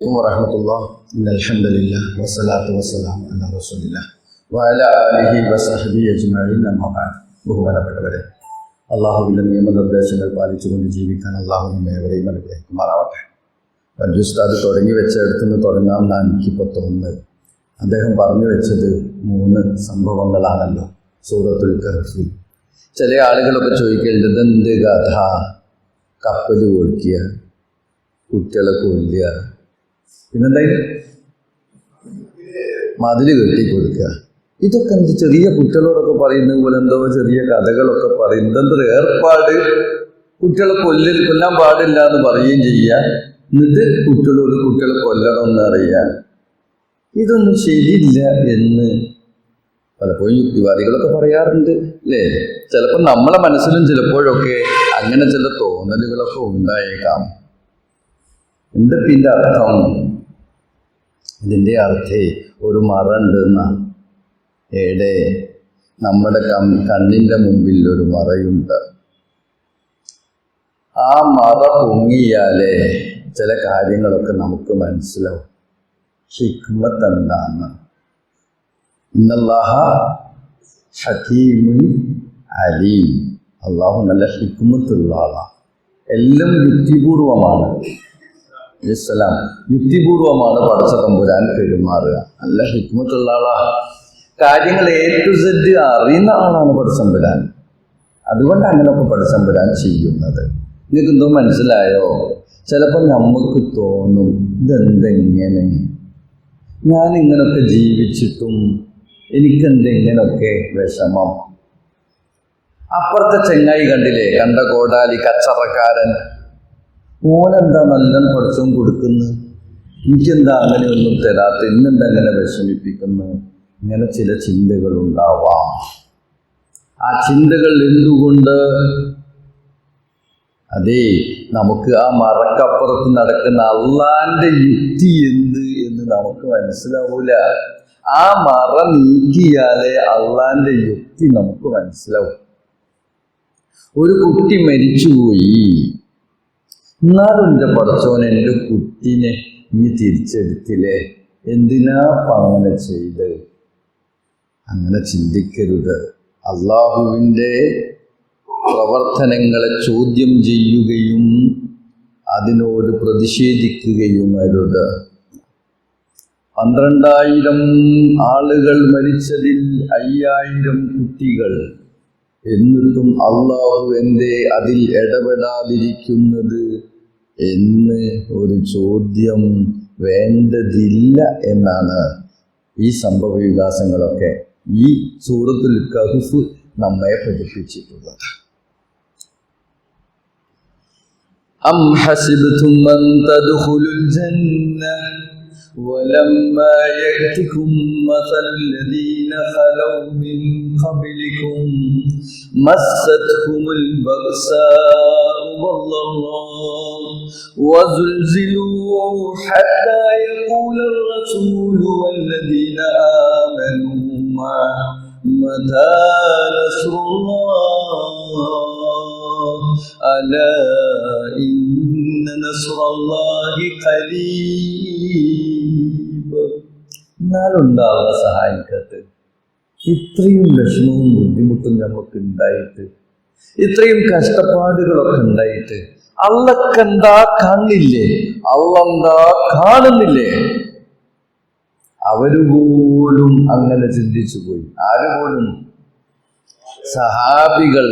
عليكم ورحمة الله إن الحمد لله والصلاة والسلام على رسول الله وعلى آله وصحبه أجمعين أما بعد ബഹുമാനപ്പെട്ടവരെ അള്ളാഹുവിൻ്റെ നിയമനിർദ്ദേശങ്ങൾ പാലിച്ചുകൊണ്ട് ജീവിക്കാൻ അള്ളാഹു നമ്മെ എവരെയും അനുഗ്രഹിക്കുമാറാവട്ടെ വല്യുസ്താദ് തുടങ്ങി വെച്ചെടുത്തു നിന്ന് തുടങ്ങാം നാൻ എനിക്കിപ്പോൾ തോന്നുന്നത് അദ്ദേഹം പറഞ്ഞു വെച്ചത് മൂന്ന് സംഭവങ്ങളാണല്ലോ സൂറത്തുൽ കഹഫി ചില ആളുകളൊക്കെ ചോദിക്കേണ്ടത് എന്ത് കഥ കപ്പൽ ഒഴുക്കിയ കുട്ടികളെ കൊല്ലുക പിന്നെന്തായി? മതിൽ കെട്ടി കൊടുക്കുക ഇതൊക്കെ എന്ത് ചെറിയ കുട്ടികളോടൊക്കെ പറയുന്നത് പോലെ എന്തോ ചെറിയ കഥകളൊക്കെ പറയുന്നത് എന്തൊരു ഏർപ്പാട്. കുട്ടികളെ കൊല്ലിൽ കൊല്ലാൻ പാടില്ല എന്ന് പറയുകയും ചെയ്യുക. എന്നിട്ട് കുട്ടികളോട് കുട്ടികളെ കൊല്ലണം എന്ന് അറിയുക ഇതൊന്നും ശരിയില്ല എന്ന് പലപ്പോഴും യുക്തിവാദികളൊക്കെ പറയാറുണ്ട് അല്ലേ? ചിലപ്പോൾ നമ്മളെ മനസ്സിലും ചിലപ്പോഴൊക്കെ അങ്ങനെ ചില തോന്നലുകളൊക്കെ ഉണ്ടായേക്കാം. എന്താ ഇതിന്റെ അർത്ഥം ഇതിന്റെ അർത്ഥേ ഒരു മറ ഉണ്ടെന്ന ഏടെ നമ്മുടെ കണ്ണിന്റെ മുമ്പിൽ ഒരു മറയുണ്ട്. ആ മറ പൊങ്ങിയാലേ ചില കാര്യങ്ങളൊക്കെ നമുക്ക് മനസ്സിലാവും. ഹിക്മത്ത് എന്താണ്? ഇന്നല്ലാഹ ഹക്കീമുൻ അലീം. അള്ളാഹു നല്ല ഹിക്മത്തുള്ള ആളാണ് എല്ലാം യുക്തിപൂർവമാണ്. ഇസ്ലാം യുക്തിപൂർവമാണ് പടച്ച തമ്പുരാൻ പെരുമാറുക. നല്ല ഹിക്മത്തുള്ള ആളാ. കാര്യങ്ങൾ എ ടു സെഡ് അറിയുന്ന ആളാണ് പടച്ചമ്പുരാൻ അതുകൊണ്ട് അങ്ങനെയൊക്കെ പടച്ചമ്പുരാൻ ചെയ്യുന്നത്. നിങ്ങൾക്ക് എന്തോ മനസ്സിലായോ? ചിലപ്പോൾ നമുക്ക് തോന്നും ഇതെന്തെങ്ങനെ? ഞാൻ ഇങ്ങനൊക്കെ ജീവിച്ചിട്ടും എനിക്കെന്തെങ്ങനൊക്കെ വിഷമം. അപ്പുറത്തെ ചെങ്ങായി കണ്ടില്ലേ? കണ്ട കോടാലി കച്ചറക്കാരൻ. ഓനെന്താ നല്ല പഠിച്ചും കൊടുക്കുന്നു? എനിക്കെന്താ അങ്ങനെയൊന്നും തരാത്ത? ഇന്നെന്താ അങ്ങനെ വിഷമിപ്പിക്കുന്നു? ഇങ്ങനെ ചില ചിന്തകൾ ഉണ്ടാവാം ആ ചിന്തകൾ എന്തുകൊണ്ട്? അതെ നമുക്ക് ആ മറക്കപ്പുറത്ത് നടക്കുന്ന അള്ളാന്റെ യുക്തി എന്ത് എന്ന് നമുക്ക് മനസ്സിലാവൂല. ആ മറ നീക്കിയാലേ അള്ളാന്റെ യുക്തി നമുക്ക് മനസ്സിലാവും. ഒരു കുട്ടി മരിച്ചുപോയി. എന്നാലും എന്റെ പടച്ചോൻ എന്റെ കുട്ടീനെ നീ തിരിച്ചെടുത്തില്ലേ? എന്തിനാ അങ്ങനെ ചെയ്ത്? അങ്ങനെ ചിന്തിക്കരുത്. അള്ളാഹുവിന്റെ പ്രവർത്തനങ്ങളെ ചോദ്യം ചെയ്യുകയും അതിനോട് പ്രതിഷേധിക്കുകയും അരുത്. പന്ത്രണ്ടായിരം ആളുകൾ മരിച്ചതിൽ അയ്യായിരം കുട്ടികൾ. എന്നിട്ടും അള്ളാഹു എന്തേ അതിൽ ഇടപെടാതിരിക്കുന്നത് എന്ന് ഒരു ചോദ്യം വേണ്ടതില്ല എന്നാണ് ഈ സംഭവ വികാസങ്ങളൊക്കെ ഈ സൂറത്തുൽ കഹുഫ് നമ്മെ പഠിപ്പിച്ചിട്ടുള്ളത് أم حسبتم أن تدخلوا الجنة ولما يأتكم مثل الذين خلوا من قبلكم مستهم البأساء والضراء وزلزلوا حتى يقول الرسول والذين آمنوا معه متى نصر الله ألا إن نصر الله قريب എന്നാലുണ്ടാവുക സഹായിക്കത്ത് ഇത്രയും വിഷമവും ബുദ്ധിമുട്ടും നമുക്ക് ഉണ്ടായിട്ട് ഇത്രയും കഷ്ടപ്പാടുകളൊക്കെ ഉണ്ടായിട്ട് അള്ളക്കെന്താ കാണില്ലേ അള്ളെന്താ കാണുന്നില്ലേ? അവർ പോലും അങ്ങനെ ചിന്തിച്ചു പോയി. ആര് പോലും? സഹാബികൾ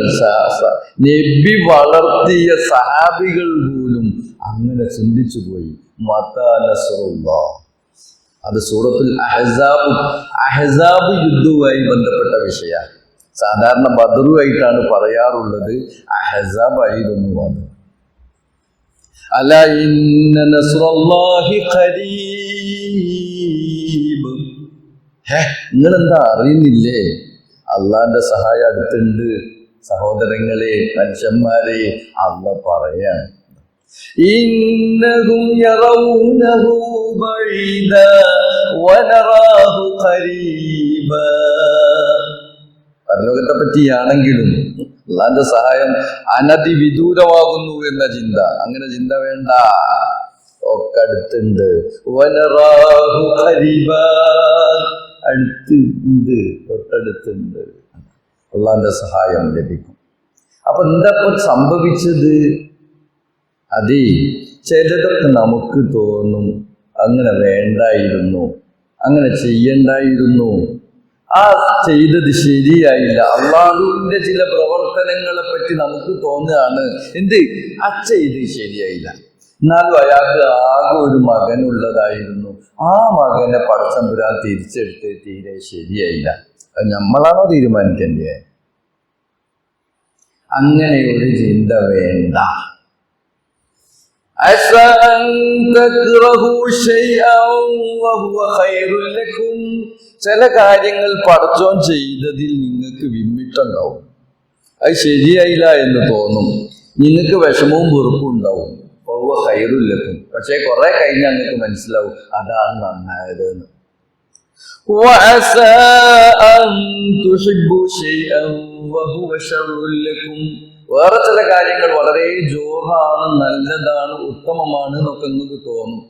നബി വളർത്തിയ സഹാബികൾ പോലും അങ്ങനെ ചിന്തിച്ചു പോയി. മതാ നസ്റുല്ലാ. അത് സൂറത്തുൽ അഹസാബ് അഹസാബ് യുദ്ധവുമായി ബന്ധപ്പെട്ട വിഷയമാണ്. സാധാരണ ബദറുമായിട്ടാണ് പറയാറുള്ളത് അഹസാബ് ആയിരുന്നു അത്. അല ഹേ നിങ്ങളെന്താ അറിയുന്നില്ലേ? അള്ളാന്റെ സഹായം അടുത്തുണ്ട്. സഹോദരങ്ങളെ മനുഷ്യന്മാരെ അള്ള പറയാൻ إنهم يرونه بعيدا ونراه قريبا പരലോകത്തെ പറ്റിയാണെങ്കിലും അള്ളാന്റെ സഹായം അനതിവിദൂരമാകുന്നു എന്ന ചിന്ത അങ്ങനെ ചിന്ത വേണ്ട ഒക്കെ അടുത്തുണ്ട് വനറാഹു ഖരീബാ. അടുത്ത് ഉണ്ട് തൊട്ടടുത്തുണ്ട് അള്ളാന്റെ സഹായം ലഭിക്കും അപ്പൊ എന്താ ഇപ്പൊ സംഭവിച്ചത് അതേ ചിലതൊക്കെ നമുക്ക് തോന്നും. അങ്ങനെ വേണ്ടായിരുന്നു. അങ്ങനെ ചെയ്യണ്ടായിരുന്നു. ആ ചെയ്തത് ശരിയായില്ല. അള്ളാഹുവിന്റെ ചില പ്രവർത്തനങ്ങളെ പറ്റി നമുക്ക് തോന്നുകയാണ്. എന്ത്? ആ ചെയ്ത് ശരിയായില്ല. എന്നാലും അയാൾക്ക് ആകെ ഒരു മകനുള്ളതായിരുന്നു. ആ മകനെ പടച്ചമ്പുരാൻ തിരിച്ചെടുത്ത് തീരെ ശരിയായില്ല. നമ്മളാണോ തീരുമാനിക്കേണ്ടത്? അങ്ങനെ ഒരു ചിന്ത വേണ്ട. عسى أن تكرهوا شيئا وهو خير لكم ചില കാര്യങ്ങൾ പടച്ചോൻ ചെയ്തതിൽ നിങ്ങൾക്ക് വിമ്മിട്ടുണ്ടാവും അത് ശരിയായില്ല എന്ന് തോന്നും നിങ്ങൾക്ക് വിഷമവും വെറുപ്പും ഉണ്ടാവും ഒവ്വ കയറില്ലക്കും പക്ഷേ കുറെ കഴിഞ്ഞ് നിങ്ങൾക്ക് മനസ്സിലാവും അതാണ് നന്നായത് എന്ന് وعسى أن تحبوا شيئا وهو شر لكم വേറെ ചില കാര്യങ്ങൾ വളരെ ജോറാണ് നല്ലതാണ് ഉത്തമമാണ് എന്നൊക്കെ നിങ്ങൾക്ക് തോന്നും.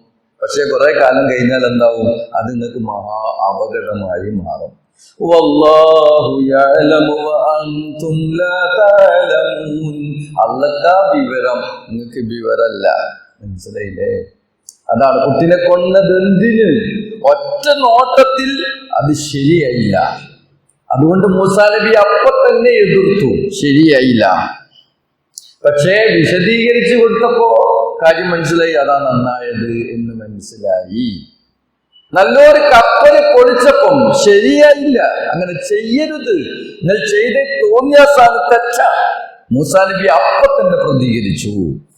പക്ഷെ കുറെ കാലം കഴിഞ്ഞാൽ എന്താവും? അത് നിങ്ങൾക്ക് മഹാ അപകടമായി മാറും. അള്ളക്കാ വിവരം. നിങ്ങൾക്ക് വിവരല്ല. മനസ്സിലായില്ലേ? അതാണ് കുട്ടിനെ കൊന്നത് എന്തിന്? ഒറ്റ നോട്ടത്തിൽ അത് ശരിയായില്ല. അതുകൊണ്ട് മൂസാലബി അപ്പൊ തന്നെ എതിർത്തു. ശരിയായില്ല. പക്ഷേ വിശദീകരിച്ചു കൊടുത്തപ്പോ കാര്യം മനസ്സിലായി. അതാ നന്നായത് എന്ന് മനസ്സിലായി. നല്ലൊരു കപ്പൽ പൊളിച്ചപ്പം ശരിയായില്ല. അങ്ങനെ ചെയ്യരുത്. നിങ്ങൾ ചെയ്ത് തോന്നിയ സ്ഥാനത്തച്ച മൂസാ നബി അപ്പൊ തന്നെ പ്രതികരിച്ചു.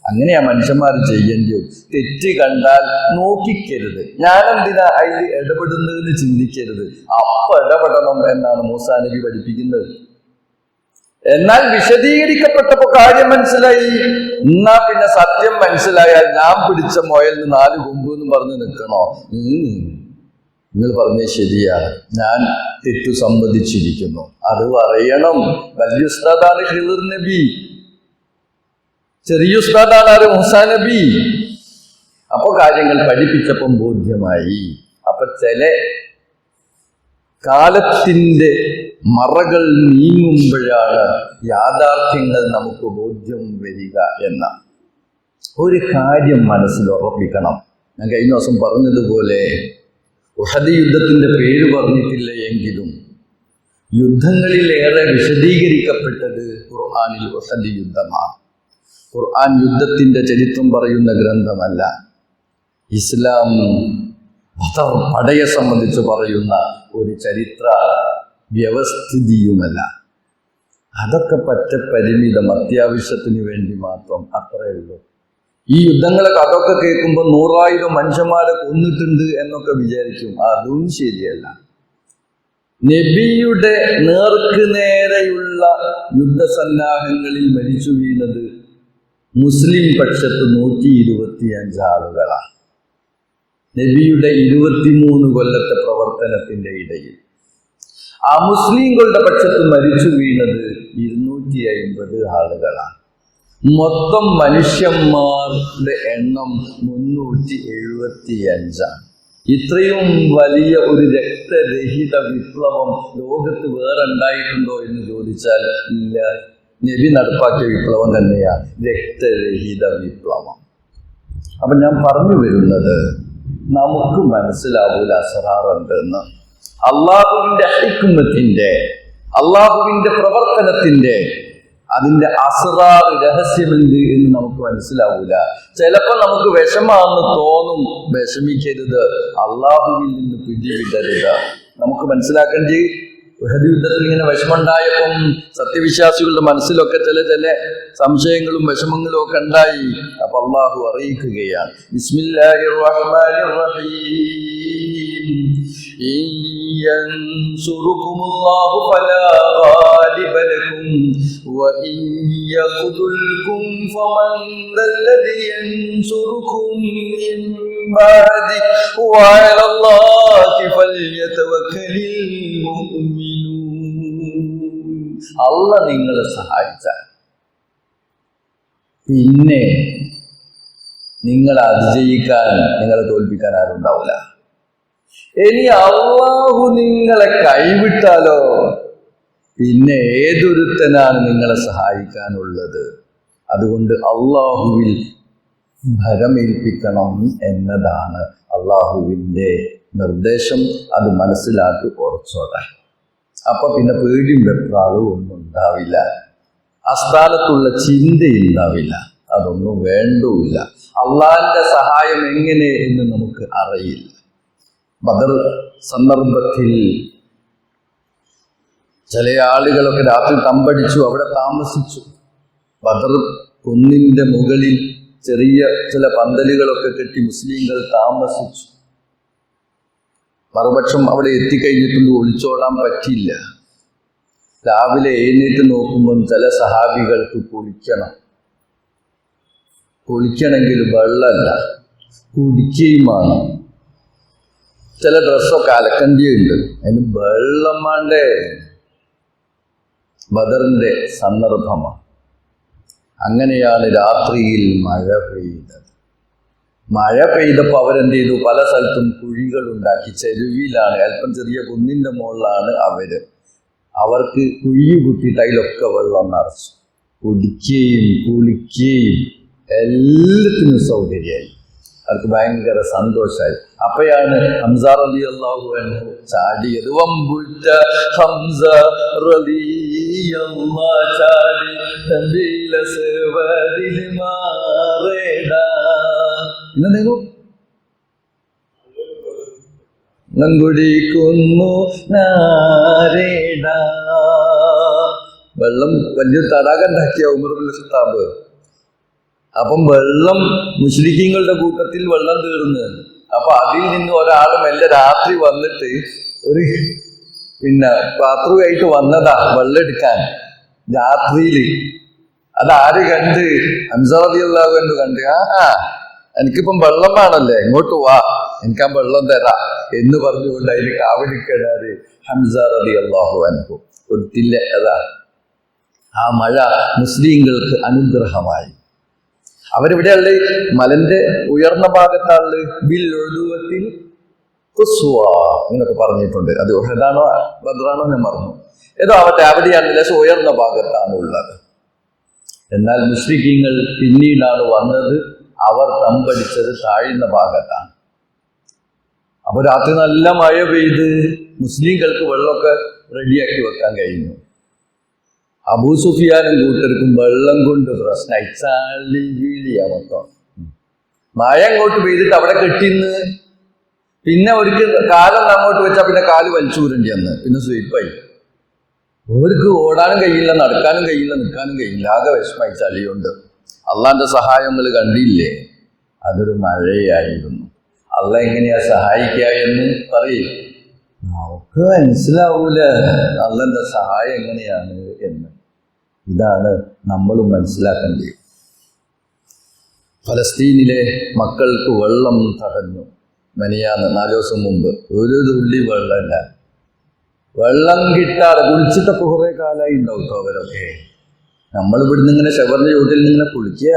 അങ്ങനെയാ മനുഷ്യന്മാർ ചെയ്യേണ്ടു തെറ്റ് കണ്ടാൽ നോക്കിക്കരുത്. ഞാനെന്തിനാ അതിൽ ഇടപെടുന്നതെന്ന് ചിന്തിക്കരുത്. അപ്പൊ ഇടപെടണം എന്നാണ് മൂസാ നബി പഠിപ്പിക്കുന്നത്. എന്നാൽ വിശദീകരിക്കപ്പെട്ടപ്പോ കാര്യം മനസ്സിലായി. എന്നാ പിന്നെ സത്യം മനസ്സിലായാൽ ഞാൻ പിടിച്ച മുയലിന് നാല് കൊമ്പ് എന്ന് പറഞ്ഞ് നിൽക്കണോ? നിങ്ങൾ പറഞ്ഞേ ശരിയാ. ഞാൻ തെറ്റു സമ്മതിച്ചിരിക്കുന്നു. അത് അറിയണം വലിയ ഉസ്താദാണ് ഹിദർ നബി. ചെറിയ ഉസ്താദാണ് ആര് മൂസാ നബി. അപ്പൊ കാര്യങ്ങൾ പഠിപ്പിച്ചപ്പം ബോധ്യമായി. അപ്പൊ ചില കാലത്തിന്റെ മറകൾ നീങ്ങുമ്പോഴാണ് യാഥാർത്ഥ്യങ്ങൾ നമുക്ക് ബോധ്യം വരിക എന്ന ഒരു കാര്യം മനസ്സിൽ ഉറപ്പിക്കണം. ഞാൻ കഴിഞ്ഞ ദിവസം പറഞ്ഞതുപോലെ ഉഹദ് യുദ്ധത്തിന്റെ പേര് പറഞ്ഞിട്ടില്ല എങ്കിലും യുദ്ധങ്ങളിലേറെ വിശദീകരിക്കപ്പെട്ടത് ഖുർആാനിൽ ഉഹദ് യുദ്ധമാണ്. ഖുർആൻ യുദ്ധത്തിന്റെ ചരിത്രം പറയുന്ന ഗ്രന്ഥമല്ല. ഇസ്ലാം ബദർ പടയെ സംബന്ധിച്ച് പറയുന്ന ഒരു ചരിത്ര വ്യവസ്ഥിതിയുമല്ല. അതൊക്കെ പറ്റ പരിമിതം അത്യാവശ്യത്തിന് വേണ്ടി മാത്രം അത്രയേ ഉള്ളൂ. ഈ യുദ്ധങ്ങളൊക്കെ അതൊക്കെ കേൾക്കുമ്പോൾ നൂറായിരം മനുഷ്യന്മാരെ കൊന്നിട്ടുണ്ട് എന്നൊക്കെ വിചാരിക്കും. അതും ശരിയല്ല. നബിയുടെ നേർക്ക് നേരെയുള്ള യുദ്ധസന്നാഹങ്ങളിൽ മരിച്ചു വീണത് മുസ്ലിം പക്ഷത്ത് നൂറ്റി ഇരുപത്തിയഞ്ച് ആളുകളാണ്. നബിയുടെ ഇരുപത്തിമൂന്ന് കൊല്ലത്തെ പ്രവർത്തനത്തിന്റെ ഇടയിൽ. ആ മുസ്ലിങ്ങളുടെ പക്ഷത്ത് മരിച്ചു വീണത് ഇരുന്നൂറ്റി അയിമ്പത് ആളുകളാണ്. മൊത്തം മനുഷ്യന്മാരുടെ എണ്ണം മുന്നൂറ്റി എഴുപത്തി അഞ്ചാണ് ഇത്രയും വലിയ ഒരു രക്തരഹിത വിപ്ലവം ലോകത്ത് വേറെ ഉണ്ടായിട്ടുണ്ടോ എന്ന് ചോദിച്ചാൽ ഇല്ല. നബി നടപ്പാക്കിയ വിപ്ലവം തന്നെയാണ് രക്തരഹിത വിപ്ലവം. അപ്പൊ ഞാൻ പറഞ്ഞു വരുന്നത് നമുക്ക് മനസ്സിലാവൂല അസറാറുണ്ടെന്ന് അള്ളാഹുവിന്റെ ഹൈക്കുന്നത്തിന്റെ അള്ളാഹുവിന്റെ പ്രവർത്തനത്തിന്റെ അതിന്റെ അസറാർ രഹസ്യമെന്ത് എന്ന് നമുക്ക് മനസ്സിലാവൂല. ചിലപ്പോ നമുക്ക് വിഷമാണെന്ന് തോന്നും. വിഷമിക്കരുത്. അള്ളാഹുവിൽ നിന്ന് പിടിവിടരുത്. നമുക്ക് മനസ്സിലാക്കേണ്ടി ഉഹദ് യുദ്ധത്തിൽ ഇങ്ങനെ വിഷമമുണ്ടായപ്പം സത്യവിശ്വാസികളുടെ മനസ്സിലൊക്കെ ചില ചില സംശയങ്ങളും വിഷമങ്ങളും ഒക്കെ ഉണ്ടായി. അപ്പൊ അള്ളാഹു അറിയിക്കുകയാണ്. ബിസ്മില്ലാഹിർ റഹ്മാനിർ റഹീം ഇൻ അല്ല നിങ്ങളെ സഹായിച്ചാൽ. പിന്നെ നിങ്ങളെ അതിജയിക്കാൻ നിങ്ങളെ തോൽപ്പിക്കാൻ ആരുണ്ടാവില്ല ഇനി അള്ളാഹു നിങ്ങളെ കൈവിട്ടാലോ? പിന്നെ ഏതൊരുത്തനാണ് നിങ്ങളെ സഹായിക്കാനുള്ളത്? അതുകൊണ്ട് അള്ളാഹുവിൽ ഭരമേൽപ്പിക്കണം എന്നതാണ് അള്ളാഹുവിന്റെ നിർദ്ദേശം. അത് മനസ്സിലാക്കി ഉറച്ചോട്ടെ. അപ്പൊ പിന്നെ പേടിയും വെപ്രാളും ഒന്നും ഉണ്ടാവില്ല. അസ്ഥാനത്തുള്ള ചിന്തയുണ്ടാവില്ല. അതൊന്നും വേണ്ടുമില്ല. അള്ളാഹിന്റെ സഹായം എങ്ങനെ എന്ന് നമുക്ക് അറിയില്ല. ബദർ സന്ദർഭത്തിൽ ചില ആളുകളൊക്കെ രാത്രി തമ്പടിച്ചു അവിടെ താമസിച്ചു. ബദർ കുന്നിന്റെ മുകളിൽ ചെറിയ ചില പന്തലുകളൊക്കെ കെട്ടി മുസ്ലിങ്ങൾ താമസിച്ചു. മറുപക്ഷം അവിടെ എത്തിക്കഴിഞ്ഞിട്ടുണ്ട് ഒളിച്ചോടാൻ പറ്റില്ല രാവിലെ എഴുന്നേറ്റ് നോക്കുമ്പം ചില സഹാബികൾക്ക് കുളിക്കണം. കുളിക്കണമെങ്കിൽ വെള്ളമല്ല കുടിക്കുകയും വേണം. ചില ഡ്രസ്സൊക്കെ അലക്കണ്ടിയുണ്ട് അതിന് വെള്ളം വേണ്ടേ? ബദറിന്റെ സന്ദർഭമാണ്. അങ്ങനെയാണ് രാത്രിയിൽ മഴ പെയ്തത്. മഴ പെയ്തപ്പോൾ അവരെന്ത് ചെയ്തു പല സ്ഥലത്തും കുഴികൾ ഉണ്ടാക്കി ചെരുവിലാണ് അല്പം ചെറിയ കുന്നിന്റെ മുകളിലാണ് അവർ അവർക്ക് കുഴി കുത്തിയിട്ട് അതിലൊക്കെ വെള്ളം നിറച്ചു. കുടിക്കുകയും കുളിക്കുകയും എല്ലാത്തിനും സൗകര്യമായി. അവർക്ക് ഭയങ്കര സന്തോഷമായി. അപ്പോഴാണ് ഹംസാർ അലി അള്ളാഹു അൻഹു ചാടിയത്. വമ്പുറ്റ ഹംസ റളിയല്ലാ ചാടി മാറേടാ. പിന്നെ നിങ്ങൾ കുടിക്കുന്നു നാരേട. വെള്ളം വലിയൊരു തടാകം ഉണ്ടാക്കിയ ഉമറുൽ ഖത്താബ്. അപ്പം വെള്ളം മുസ്ലിങ്ങളുടെ കൂട്ടത്തിൽ വെള്ളം തീർന്ന്. അപ്പൊ അതിൽ നിന്ന് ഒരാൾ മെല്ലെ രാത്രി വന്നിട്ട് ഒരു പിന്നെ പാത്രമായിട്ട് വന്നതാ വെള്ളം എടുക്കാൻ അത് അതാര് കണ്ട്? അൻസാദിയുള്ള കണ്ട്. ആ ആ, എനിക്കിപ്പം വെള്ളം വേണല്ലേ ഇങ്ങോട്ട് വാ. എനിക്ക് ആ വെള്ളം തരാം. എന്ന് പറഞ്ഞുകൊണ്ട് അതിന് കാവലിക്കേടാറ് ഹംസ റതി അള്ളാഹു അനുഭവം കൊടുത്തില്ല. അതാ. ആ മഴ മുസ്ലിങ്ങൾക്ക് അനുഗ്രഹമായി. അവരിവിടെ ഉള്ള മലന്റെ ഉയർന്ന ഭാഗത്താൾ കുസ്വ എന്നൊക്കെ പറഞ്ഞിട്ടുണ്ട്. അത് ഏതാണോ? ബദ്രാണോ ഞാൻ മറന്നു. ഏതോ ആവട്ടെ അവിടെയാണ് ലേശം ഉയർന്ന ഭാഗത്താണ് ഉള്ളത് എന്നാൽ മുസ്ലിഖീങ്ങൾ പിന്നീടാണ് വന്നത് അവർ തമ്പടിച്ചത് താഴ്ന്ന ഭാഗത്താണ്. അപ്പൊ രാത്രി നല്ല മഴ പെയ്ത് മുസ്ലിങ്ങൾക്ക് വെള്ളമൊക്കെ റെഡിയാക്കി വെക്കാൻ കഴിഞ്ഞു. അബൂ സുഫിയാനും കൂട്ടർക്കും വെള്ളം കൊണ്ട് പ്രശ്നമായി. ചളി വീഴിയ മൊത്തം. മഴ അങ്ങോട്ട് പെയ്തിട്ട് അവിടെ കെട്ടിന്ന് പിന്നെ ഒരിക്കൽ കാലം അങ്ങോട്ട് വെച്ചാൽ പിന്നെ കാൽ വലിച്ചൂരണ്ടി അന്ന് പിന്നെ സ്വീപ്പായി. അവർക്ക് ഓടാനും കഴിയില്ല നടക്കാനും കഴിയില്ല നിൽക്കാനും കഴിയില്ല. ആകെ വിഷമായി ചളിയുണ്ട്. അള്ളാന്റെ സഹായങ്ങൾ കണ്ടില്ലേ? അതൊരു മഴയായിരുന്നു. അള്ള എങ്ങനെയാ സഹായിക്കുക എന്ന് പറയും. നമുക്ക് മനസ്സിലാവൂല. അള്ളന്റെ സഹായം എങ്ങനെയാണ് എന്ന്. ഇതാണ് നമ്മൾ മനസ്സിലാക്കേണ്ടത്. ഫലസ്തീനിലെ മക്കൾക്ക് വെള്ളം തടഞ്ഞു മനിയാന്ന് നാല് ദിവസം മുമ്പ്. ഒരു തുള്ളി വെള്ളമില്ല. വെള്ളം കിട്ടാതെ കുളിച്ചിട്ടൊക്കെ കുറേ കാലമായി ഉണ്ടാവും അവരൊക്കെ. നമ്മൾ ഇവിടുന്ന് ഇങ്ങനെ ഷവറിന്റെ ചൂട്ടിൽ ഇങ്ങനെ കുളിക്കുക.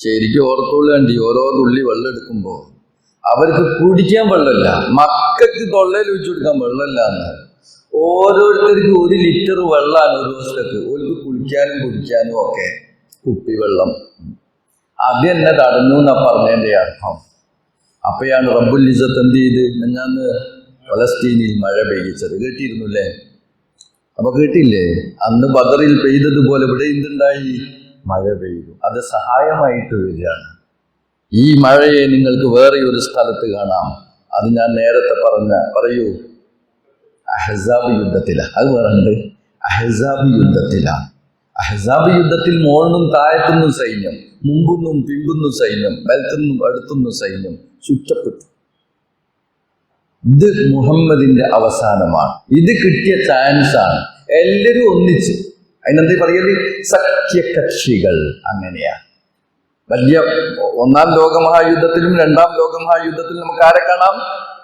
ശരിക്കും ഓർത്തോളണ്ടി ഓരോ തുള്ളി വെള്ളം എടുക്കുമ്പോൾ അവർക്ക് കുടിക്കാൻ വെള്ളമില്ല. മക്കൾക്ക് തൊള്ളയിൽ വെച്ച് കൊടുക്കാൻ വെള്ളമില്ല എന്ന്. ഓരോരുത്തർക്കും ഒരു ലിറ്റർ വെള്ളമാണ് ഒരു ദിവസത്തേക്ക് ഓർക്ക് കുളിക്കാനും കുടിക്കാനും ഒക്കെ കുപ്പി വെള്ളം. അത് എന്നെ തടഞ്ഞു എന്നാ പറഞ്ഞതിന്റെ അർത്ഥം. അപ്പോഴാണ് റബ്ബുൽ ഇസത്ത് എന്ത് ചെയ്ത്? ഞാൻ ഫലസ്തീനിൽ മഴ പെയ്യിച്ചത്. കേട്ടിരുന്നു അല്ലേ അപ്പൊ കേട്ടില്ലേ? അന്ന് ബദറിൽ പെയ്തതുപോലെ ഇവിടെ എന്തുണ്ടായി? മഴ പെയ്തു. അത് സഹായമായിട്ട് വരികയാണ്. ഈ മഴയെ നിങ്ങൾക്ക് വേറെ ഒരു സ്ഥലത്ത് കാണാം. അത് ഞാൻ നേരത്തെ പറഞ്ഞ പറയൂ. അഹസാബ് യുദ്ധത്തിലാണ് അത് വേറുണ്ട് അഹസാബ് യുദ്ധത്തിലാണ് അഹസാബ് യുദ്ധത്തിൽ മോളിനും താഴത്തുനിന്നും സൈന്യം. മുമ്പുന്നും പിമ്പുന്നും സൈന്യം. വലത്തുനിന്നും അടുത്തുനിന്നും സൈന്യം. ചുറ്റപ്പെട്ടു. ഇത് മുഹമ്മദിന്റെ അവസാനമാണ്. ഇത് കിട്ടിയ ചാൻസ് ആണ്. എല്ലാവരും ഒന്നിച്ച്. അതിനെന്താ പറയൽ? സഖ്യകക്ഷികൾ അങ്ങനെയാണ്. വലിയ ഒന്നാം ലോകമഹായുദ്ധത്തിലും രണ്ടാം ലോകമഹായുദ്ധത്തിലും നമുക്ക് ആരെ കാണാം?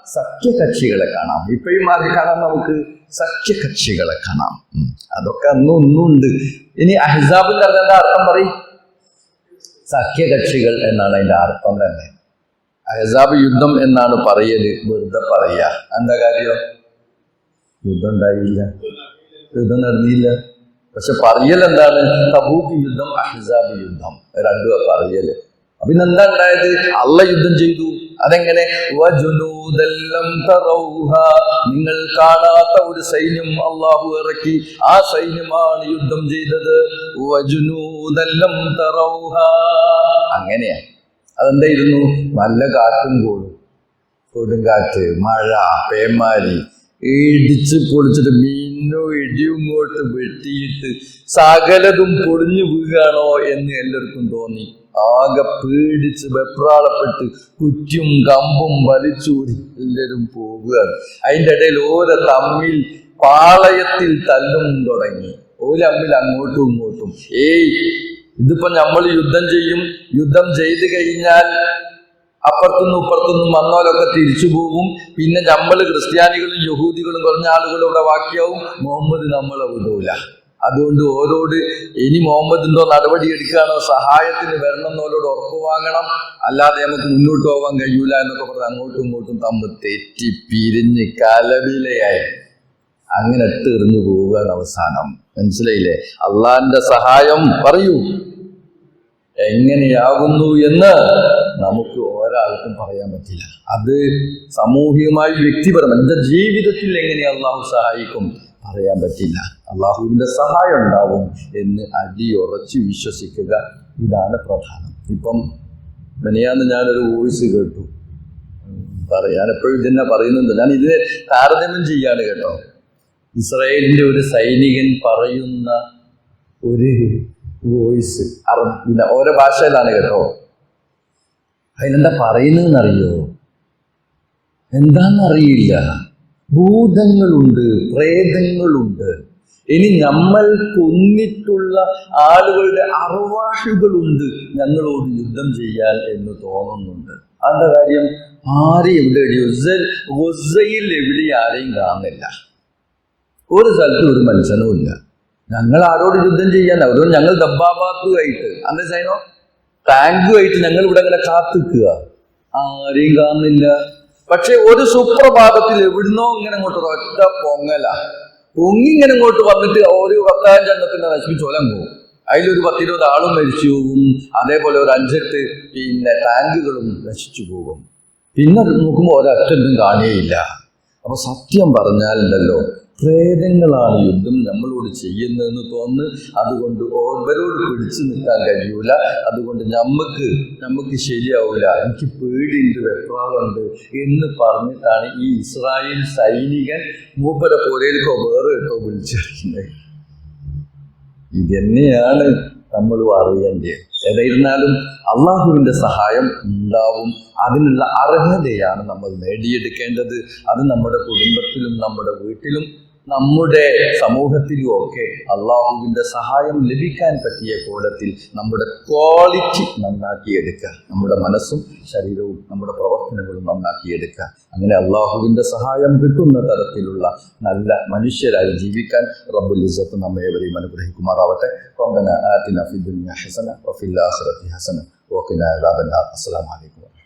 സഖ്യകക്ഷികളെ കാണാം. ഇപ്പോഴും ആരെ കാണാം നമുക്ക്? സഖ്യകക്ഷികളെ കാണാം. അതൊക്കെ അന്നും ഒന്നും ഉണ്ട്. ഇനി അഹിസാബിന്റെ എന്താ അർത്ഥം പറയും? സഖ്യകക്ഷികൾ എന്നാണ് അതിന്റെ അർത്ഥം തന്നെ. അഹസാബ് യുദ്ധം എന്നാണ് പറയൽ. വെറുതെ പറയുക എന്താ കാര്യം? യുദ്ധം ഉണ്ടായില്ല. യുദ്ധം നടന്നില്ല. പക്ഷെ പറയൽ എന്താണ്? തബൂക്ക് യുദ്ധം അഹസാബ് യുദ്ധം. രണ്ടും പറയൽ. അപ്പൊ എന്താ ഉണ്ടായത്? അള്ള യുദ്ധം ചെയ്തു. അതെങ്ങനെ. നിങ്ങൾ കാണാത്ത ഒരു സൈന്യം അള്ളാഹു ഇറക്കി. ആ സൈന്യമാണ് യുദ്ധം ചെയ്തത്. അങ്ങനെയാ. അതെന്തായിരുന്നു? നല്ല കാറ്റും കൂടും. കൊടുങ്കാറ്റ് മഴ പേമാരി ഇടിച്ച് പൊളിച്ചിട്ട് മീനോ ഇടിയും ഇങ്ങോട്ട് വെട്ടിയിട്ട് സകലതും പൊളിഞ്ഞു വീഴുകയാണോ എന്ന് എല്ലാവർക്കും തോന്നി. ആകെ പേടിച്ച് വെപ്രാളപ്പെട്ട് കുറ്റും കമ്പും വലിച്ചൂടി എല്ലാവരും പോവുകയാണ്. അതിന്റെ ഇടയിൽ ഓരോ തമ്മിൽ പാളയത്തിൽ തല്ലും തുടങ്ങി. ഓരമ്മിൽ അങ്ങോട്ടും ഇങ്ങോട്ടും. ഏയ് ഇതിപ്പോ നമ്മൾ യുദ്ധം ചെയ്യും. യുദ്ധം ചെയ്ത് കഴിഞ്ഞാൽ അപ്പുറത്തുനിന്നും ഇപ്പുറത്തുനിന്നും വന്നോലൊക്കെ തിരിച്ചു പോകും പിന്നെ നമ്മൾ ക്രിസ്ത്യാനികളും യഹൂദികളും കുറഞ്ഞ ആളുകളും ഇവിടെ വാക്യാവും മുഹമ്മദ് നമ്മളെ വിടൂല. അതുകൊണ്ട് ഓരോട് ഇനി മുഹമ്മദിന്റെ നടപടി എടുക്കാനോ സഹായത്തിന് വരണം എന്നോരോട് ഉറപ്പ് വാങ്ങണം. അല്ലാതെ നമുക്ക് മുന്നോട്ട് പോകാൻ കഴിയൂല എന്നൊക്കെ പറഞ്ഞ് അങ്ങോട്ടും ഇങ്ങോട്ടും തമ്മിൽ തെറ്റി പിരിഞ്ഞ് കലവിലയായി. അങ്ങനെ ഇട്ട് എറിഞ്ഞു പോവുകയാണ് അവസാനം. മനസ്സിലായില്ലേ? അള്ളാന്റെ സഹായം പറയൂ. എങ്ങനെയാകുന്നു എന്ന് നമുക്ക് ഒരാൾക്കും പറയാൻ പറ്റില്ല. അത് സാമൂഹികമായി വ്യക്തിപരം എന്റെ ജീവിതത്തിൽ എങ്ങനെ അള്ളാഹു സഹായിക്കും പറയാൻ പറ്റില്ല. അള്ളാഹുവിന്റെ സഹായം ഉണ്ടാവും എന്ന് അടിയുറച്ച് വിശ്വസിക്കുക ഇതാണ് പ്രധാനം. ഇപ്പം മെനിയാന്ന് ഞാനൊരു വോയിസ് കേട്ടു. പറയാൻ എപ്പോഴും ഇതന്നെ പറയുന്നുണ്ട്. ഞാൻ ഇതിനെ താരതമ്യം ചെയ്യാണ് കേട്ടോ. ഇസ്രായേലിന്റെ ഒരു സൈനികൻ പറയുന്ന ഒരു വോയിസ്. അറബിന ഓരോ ഭാഷയിലാണ് കേട്ടോ. അതിലെന്താ പറയുന്നതെന്നറിയോ? എന്താണെന്നറിയില്ല ഭൂതങ്ങളുണ്ട് പ്രേതങ്ങളുണ്ട്. ഇനി നമ്മൾ കൊന്നിട്ടുള്ള ആളുകളുടെ അറവാഷുകളുണ്ട് ഞങ്ങളോട് യുദ്ധം ചെയ്യാൻ എന്ന് തോന്നുന്നുണ്ട്. അതിന്റെ കാര്യം? ആരെ എവിടെ ഗൊസയിൽ എവിടെ ആരെയും കാണുന്നില്ല. ഒരു സ്ഥലത്ത് ഒരു മനുഷ്യനും ഇല്ല ഞങ്ങൾ ആരോട് യുദ്ധം ചെയ്യാൻ അതുകൊണ്ട് ഞങ്ങൾ ദബ്ബാബാത്തുമായിട്ട് അന്ന് സൈനോ ടാങ്കുമായിട്ട് ഞങ്ങൾ ഇവിടെ ഇങ്ങനെ കാത്തിക്കുക. ആരെയും കാണുന്നില്ല. പക്ഷെ ഒരു സുപ്രഭാതത്തിൽ എവിടുന്നോ ഇങ്ങനെ അങ്ങോട്ട് ഒറ്റ പൊങ്ങല. പൊങ്ങി ഇങ്ങനെ ഇങ്ങോട്ട് വന്നിട്ട് ഒരു പത്താം നശിപ്പിച്ച് നശിപ്പിച്ചോലം പോകും അതിലൊരു പത്തിരുപത് ആളും മരിച്ചു പോകും. അതേപോലെ ഒരു അഞ്ചെട്ട് പിന്നെ ടാങ്കുകളും നശിച്ചു പോകും. പിന്നെ നോക്കുമ്പോൾ ഒരറ്റൊന്നും കാണുകയില്ല അപ്പൊ സത്യം പറഞ്ഞാലുണ്ടല്ലോ പ്രേതങ്ങളാണ് യുദ്ധം നമ്മളോട് ചെയ്യുന്നതെന്ന് തോന്നുന്നു. അതുകൊണ്ട് ഓരോരോട് പിടിച്ചു നിൽക്കാൻ കഴിയൂല. അതുകൊണ്ട് നമുക്ക് നമുക്ക് ശരിയാവില്ല എനിക്ക് പേടിയുണ്ട് വെപ്രാളുണ്ട് എന്ന് പറഞ്ഞിട്ടാണ് ഈ ഇസ്രായേൽ സൈനികൻ മൂപ്പര പോരയിലേക്കോ വേറെ കേട്ടോ വിളിച്ചിരിക്കുന്നത്. ഇതന്നെയാണ് നമ്മൾ അറിയേണ്ടത്. ഏതായിരുന്നാലും അള്ളാഹുവിന്റെ സഹായം ഉണ്ടാവും. അതിനുള്ള അർഹതയാണ് നമ്മൾ നേടിയെടുക്കേണ്ടത്. അത് നമ്മുടെ കുടുംബത്തിലും നമ്മുടെ വീട്ടിലും നമ്മുടെ സമൂഹത്തിലും ഒക്കെ അള്ളാഹുവിന്റെ സഹായം ലഭിക്കാൻ പറ്റിയ കോലത്തിൽ നമ്മുടെ ക്വാളിറ്റി നന്നാക്കിയെടുക്കുക. നമ്മുടെ മനസ്സും ശരീരവും നമ്മുടെ പ്രവർത്തനങ്ങളും നന്നാക്കിയെടുക്കുക. അങ്ങനെ അള്ളാഹുവിന്റെ സഹായം കിട്ടുന്ന തരത്തിലുള്ള നല്ല മനുഷ്യരായി ജീവിക്കാൻ റബ്ബുൽ ഇസത്ത് നമ്മെ ഏവരെയും അനുഗ്രഹിക്കുമാറാവട്ടെ. ഹസന ഹസന. വഖിന അദാബന്നാർ. അസ്സലാമു അലൈക്കും